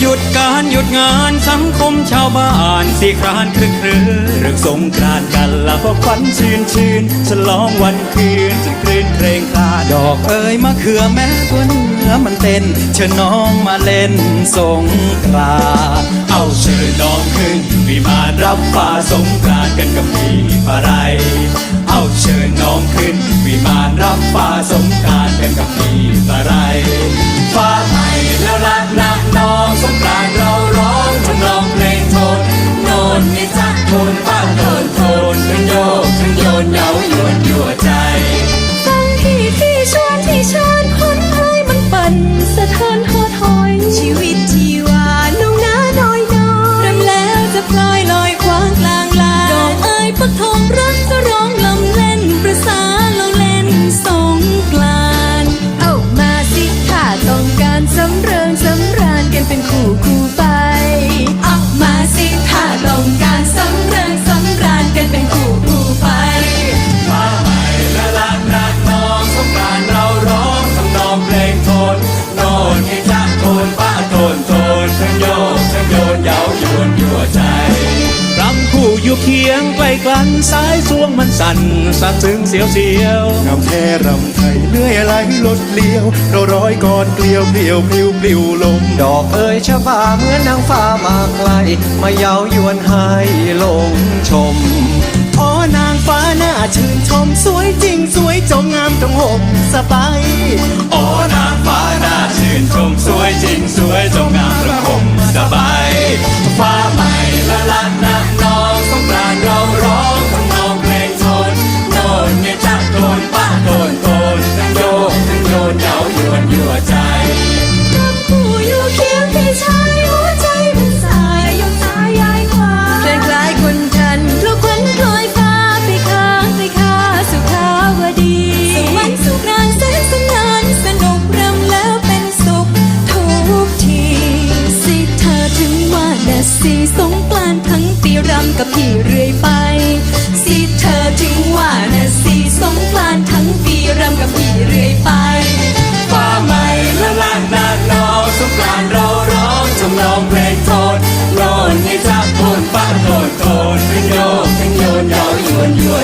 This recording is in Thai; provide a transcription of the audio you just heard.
หยุดการหยุดงานสังคมชาวบ้านสี่ครานครึกครือเรื่องสงกรานกันละพวกขวัญชื่นชื่นฉลองวันคืนจนคลื่นเพลงคลาดอกเอ้ยมะเขือแม้ตัวเนื้อมันเต้นเชิญน้องมาเล่นสงกรานเอาเชิญน้องขึ้นวิมานรับฟ้าสงกรานกันกับพี่ปะไร เอาเชิญน้องขึ้นวิมานรับฟ้าสง นี่จักโทนป้าโทนโทน เคียงใกล้กลันสายสวงมันสั่นสะซึ้งเสียวเสียวงามแค่รำไทยเหนื่อยไหลลดเลี้ยว เราร้อยก่อนเกลียวเปลี่ยวปลิวปลิวลม ดอกเอ๋ยชะบาเหมือนนางฟ้ามาไกล มาเย้ายวนให้หลงชมอ๋อนางฟ้าหน้าชื่นชมสวยจริงสวยจงงามจงหกสบายโอ้ สีสงกรานทั้งปีรำกับพี่เรื่อยไป สีเธอถึงว่านะสีสงกรานทั้งปีรำกับพี่เรื่อยไปฟ้าใหม่ละลานนานนอสงกรานเราร้องจำลองเพลงโทนโลนให้จับโนฟ้าโทษโทษเป็นโยกเป็นโยนยรายวนยวน